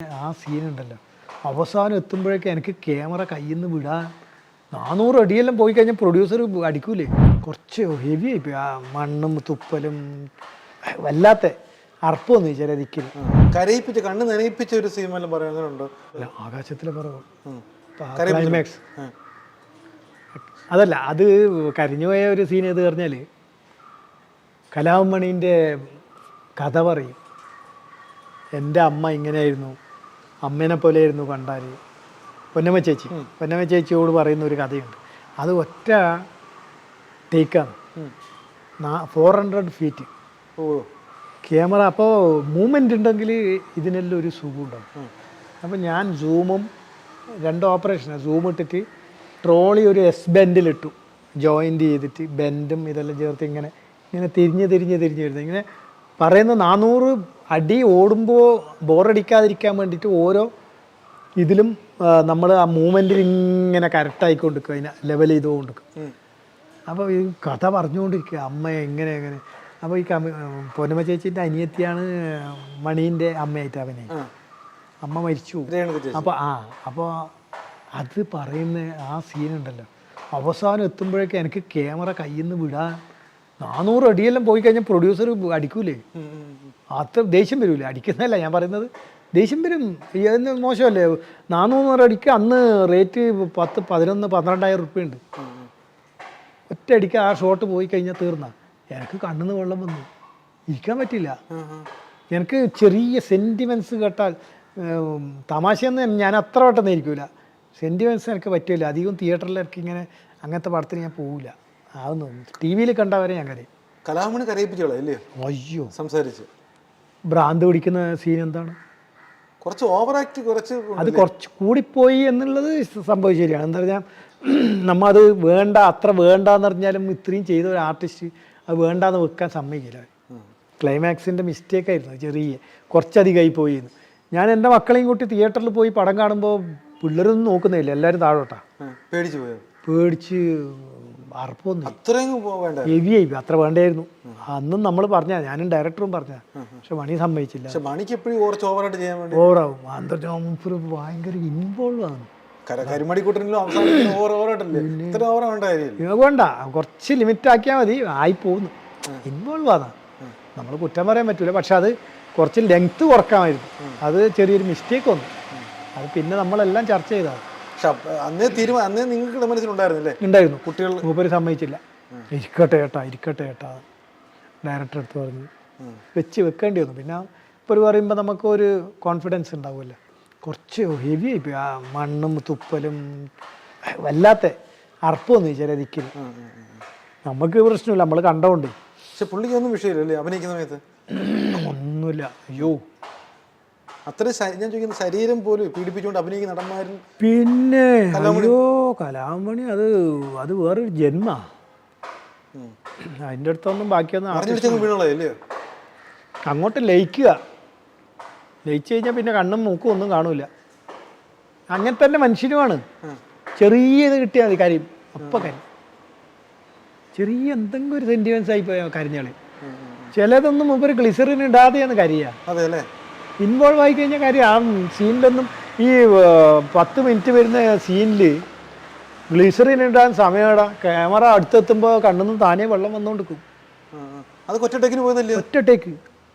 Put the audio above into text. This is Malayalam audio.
ആ സീൻ ഉണ്ടല്ലോ. അവസാനം എത്തുമ്പോഴേക്കും എനിക്ക് ക്യാമറ കയ്യിൽ നിന്ന് വിടാൻ നാനൂറ് അടിയെല്ലാം പോയി കഴിഞ്ഞാൽ പ്രൊഡ്യൂസർ അടിക്കൂലേ. കുറച്ച് ഹെവി ആയിപ്പോയി ആ മണ്ണും തുപ്പലും വല്ലാത്ത അർപ്പമൊന്നും ചില ദിക്കിൽ കരയിപ്പിച്ച് കണ്ണ് നനയിപ്പിച്ച ഒരു സീൻ പറയുന്നുണ്ട് അല്ല ആകാശത്തിലെ. ക്ലൈമാക്സ് അതല്ല അത് കരിഞ്ഞുപോയ ഒരു സീൻ ഏത് പറഞ്ഞാൽ കലാമണീന്റെ കഥ പറയും. എന്റെ അമ്മ ഇങ്ങനെയായിരുന്നു. അമ്മേനെ പോലെയായിരുന്നു കണ്ടാൽ പൊന്നമ്മ ചേച്ചി. പൊന്നമ്മ ചേച്ചിയോട് പറയുന്ന ഒരു കഥയുണ്ട്. അത് ഒറ്റ ടേക്കാണ്. ഫോർ ഹൺഡ്രഡ് ഫീറ്റ് ഓ. ക്യാമറ അപ്പോൾ മൂവ്മെന്റ് ഉണ്ടെങ്കിൽ ഇതിനെല്ലാം ഒരു സുഖം ഉണ്ടാവും. ഉം. അപ്പോൾ ഞാൻ സൂമും രണ്ട് ഓപ്പറേഷനാണ് സൂം ഇട്ടിട്ട് ട്രോളി ഒരു എസ് ബെൻഡിലിട്ടു ജോയിന്റ് ചെയ്തിട്ട് ബെൻഡും ഇതെല്ലാം ചേർത്ത് ഇങ്ങനെ ഇങ്ങനെ തിരിഞ്ഞ് തിരിഞ്ഞ് തിരിഞ്ഞ് വരുന്നത്. ഇങ്ങനെ പറയുന്ന നാനൂറ് അടി ഓടുമ്പോൾ ബോറടിക്കാതിരിക്കാൻ വേണ്ടിയിട്ട് ഓരോ ഇതിലും നമ്മൾ ആ മൂവ്മെന്റിൽ ഇങ്ങനെ കറക്റ്റായിക്കൊണ്ടിരിക്കും അതിനെ ലെവൽ ചെയ്തുകൊണ്ടിരിക്കും. അപ്പോൾ ഈ കഥ പറഞ്ഞുകൊണ്ടിരിക്കുക അമ്മ എങ്ങനെ എങ്ങനെ. അപ്പോൾ ഈ കമ്മി പൊന്നമ്മ ചേച്ചീന്റെ അനിയത്തിയാണ് മണീന്റെ അമ്മയായിട്ട് അവനെ. അമ്മ മരിച്ചു അപ്പോൾ ആ അപ്പോൾ അത് പറയുന്ന ആ സീനുണ്ടല്ലോ അവസാനം എത്തുമ്പോഴേക്കും എനിക്ക് ക്യാമറ കയ്യിൽ നിന്ന് വിടാൻ നാനൂറ് അടിയെല്ലാം പോയി കഴിഞ്ഞാൽ പ്രൊഡ്യൂസർ അടിക്കൂലേ. അത്ര ദേഷ്യം വരൂലേ? അടിക്കുന്നതല്ല ഞാൻ പറയുന്നത്. ദേഷ്യം വരും. അതിന് മോശമല്ലേ? നാനൂറ് അടിക്ക് അന്ന് റേറ്റ് പത്ത് പതിനൊന്ന് പന്ത്രണ്ടായിരം റുപ്യ ഉണ്ട്. ഒറ്റ അടിക്ക് ആ ഷോട്ട് പോയി കഴിഞ്ഞാൽ തീർന്ന. എനിക്ക് കണ്ണിന്ന് വെള്ളം വന്നു. ഇരിക്കാൻ പറ്റില്ല. എനിക്ക് ചെറിയ സെന്റിമെൻസ് കേട്ടാൽ തമാശയെന്ന് ഞാൻ അത്ര വട്ടം ഇരിക്കൂല സെന്റിമെൻസ് എനിക്ക് പറ്റില്ല അധികം തിയേറ്ററിലേക്ക് ഇങ്ങനെ അങ്ങനത്തെ പടത്തിന് ഞാൻ പോവില്ല അതൊന്നും ടി വിയിൽ കണ്ടവരെ ഞാൻ കരയും. കലാമണി കരയിപ്പിച്ചോളാം അല്ലേ? അയ്യോ. സംസാരിച്ച്. ഭ്രാന്ത് പിടിക്കുന്ന സീൻ എന്താണ്? കുറച്ച് ഓവർ ആക്ട് കുറച്ച് അത് കുറച്ച് കൂടിപ്പോയി എന്നുള്ളത് സംഭവം ശരിയാണ്. എന്താ പറഞ്ഞാൽ നമ്മ അത് വേണ്ട അത്ര വേണ്ട എന്ന് പറഞ്ഞാലും ഇത്രയും ചെയ്ത ഒരു ആർട്ടിസ്റ്റ് അത് വേണ്ടാന്ന് വെക്കാൻ സമ്മതിക്കില്ല. ക്ലൈമാക്സിന്റെ മിസ്റ്റേക്ക് ആയിരുന്നു ചെറിയ ചെറിയ കുറച്ചധികമായി പോയി എന്ന്. ഞാൻ എന്റെ മക്കളെയും കൂട്ടി തിയേറ്ററിൽ പോയി പടം കാണുമ്പോൾ പിള്ളേരൊന്നും നോക്കുന്നില്ല എല്ലാവരും താഴോട്ടാ. പേടിച്ച് പോയോ? പേടിച്ച് അർപ്പൊന്നും അത്രയും വേണ്ട? ഹെവി ആയി. അത്ര വേണ്ടായിരുന്നു അന്നും നമ്മൾ പറഞ്ഞ ഞാനും ഡയറക്ടറും പറഞ്ഞ. പക്ഷെ മണി സമ്മതിച്ചില്ല. പക്ഷെ മണിക്ക് എപ്പോഴും കുറച്ച് ഓവറായിട്ട് ചെയ്യാൻ വേണ്ടി ഓവറാവും. ആന്തർജോമുപ്പർ ഭയങ്കര ഇൻവോൾവ് ആണ്. വേണ്ട കുറച്ച് ലിമിറ്റ് ആക്കിയാൽ മതി. ആയി പോകുന്നു. ഇൻവോൾവ് ആണ്. നമ്മൾ കുറ്റം പറയാൻ പറ്റൂല. പക്ഷെ അത് കുറച്ച് ലെങ്ത് കുറക്കാമായിരുന്നു. അത് ചെറിയൊരു മിസ്റ്റേക്ക് വന്നു. അത് പിന്നെ നമ്മളെല്ലാം ചർച്ച ചെയ്തതാണ്. പക്ഷെ അന്നേ തീരുമാനം അന്നേ നിങ്ങൾക്ക് മനസ്സിലുണ്ടായിരുന്നില്ലേ ഉണ്ടായിരുന്നു. കുട്ടികൾ മൂപ്പര് സമ്മതിച്ചില്ല. ഇരിക്കട്ടെ ഏട്ടാ ഇരിക്കട്ടെ ഏട്ടാ ഡയറക്ടർ അടുത്ത് പറഞ്ഞു. വെച്ച് വെക്കേണ്ടി വന്നു. പിന്നെ ഇപ്പോൾ പറയുമ്പോൾ നമുക്കൊരു കോൺഫിഡൻസ് ഉണ്ടാവുമല്ലോ. കുറച്ച് ഹെവി ആയിപ്പോയി ആ മണ്ണും തുപ്പലും വല്ലാത്ത അർപ്പമൊന്നും ചില ഉം. നമുക്ക് പ്രശ്നമില്ല. നമ്മൾ കണ്ടോണ്ട്. പക്ഷെ പുള്ളിക്ക് ഒന്നും വിഷയമില്ല അല്ലേ അഭിനയിക്കുന്ന സമയത്ത്? ഒന്നുമില്ല. അയ്യോ. അത്രയും ശ- ഞാൻ ചോദിക്കുന്ന ശരീരം പോലും പീഡിപ്പിച്ചുകൊണ്ട് അഭിനയിക്കുന്ന നടന്മാരും പിന്നെ അയ്യോ കലാമണി അത് അത് വേറൊരു ജന്മ. അതിന്റെ അടുത്തൊന്നും ബാക്കിയൊന്നും അങ്ങോട്ട് ലയിക്കുക. ലയിച്ചു കഴിഞ്ഞാൽ പിന്നെ കണ്ണും മൂക്കും ഒന്നും കാണൂല. അങ്ങനെ തന്നെ മനുഷ്യനുമാണ് ചെറിയത് കിട്ടിയാൽ മതി കാര്യം. അപ്പം കരി ചെറിയ എന്തെങ്കിലും ഒരു സെന്റിമെന്റ്സ് ആയി പോയ കരഞ്ഞാളി. ചിലതൊന്നും മുമ്പ് ഗ്ലിസറിൻ ഇടാതെയാണ് കരിയാ. അതെ അല്ലേ? ഇൻവോൾവ് ആയി കഴിഞ്ഞ കാര്യം ആ സീനിലൊന്നും ഈ പത്ത് മിനിറ്റ് വരുന്ന സീനിൽ ഗ്ലീസറിൻ ഇടാൻ സമയമാടാ. ക്യാമറ അടുത്തെത്തുമ്പോൾ കണ്ണുനിന്ന് താനേ വെള്ളം വന്നുകൊണ്ടിരിക്കും അത്. ടേക്കിന് പോയതല്ലേ? ഒറ്റ ടേക്ക്